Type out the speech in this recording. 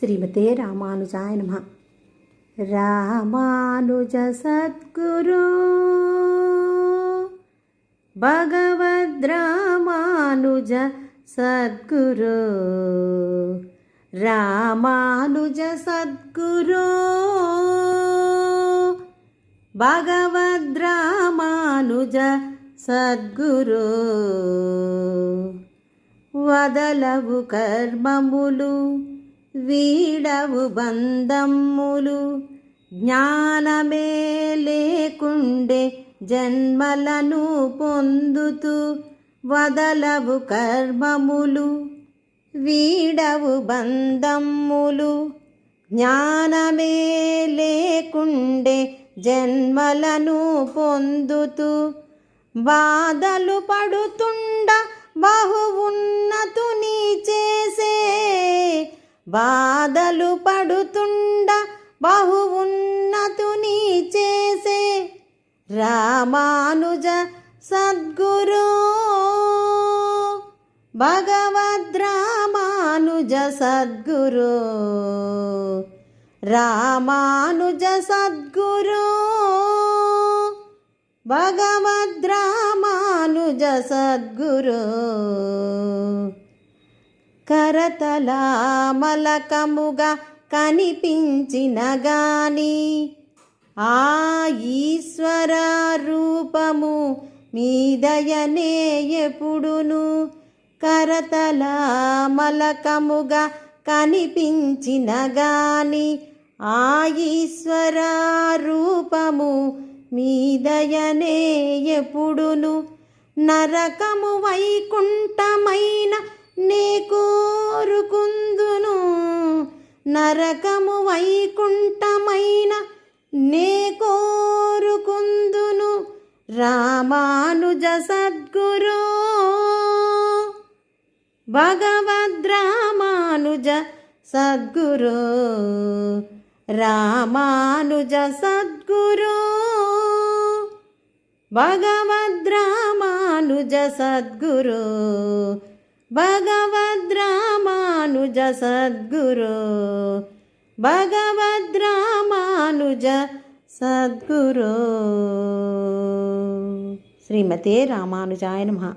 శ్రీమతే రామానుజాయ నమ. రామానుజ సద్గురు భగవద్రామానుజ సద్గురు రామానుజ సద్గురు భగవద్రామానుజ సద్గురు. వదలవు కర్మములు వీడవు బంధమ్ములు జ్ఞానమే లేకుండే జన్మలను పొందుతూ వదలవు కర్మములు. వీడవు బంధమ్ములు జ్ఞానమే లేకుండే జన్మలను పొందుతూ బాధలు పడుతుండ బాధలు పడుతుండ బహు ఉన్నతుని చేసే రామానుజ సద్గురు. భగవద్రామానుజ సద్గురు. రామానుజ సద్గురు. భగవద్రామానుజ సద్గురు. కరతలామలకముగా కనిపించిన గాని ఆ ఈశ్వర రూపము మీదయనే ఎప్పుడును కరతలామలకముగా కనిపించిన గాని ఆ ఈశ్వర రూపము మీదయనే ఎప్పుడును నరకము వైకుంఠ నరకము వైకుంఠమైన నే కోరుకుందును రామానుజ సద్గురు. భగవద్రామానుజ సద్గురు రామానుజ సద్గురు. భగవద్రామానుజ సద్గురు రామానుజ సద్గురు. భగవద్రామానుజ సద్గురు. శ్రీమతే రామానుజాయ నమ.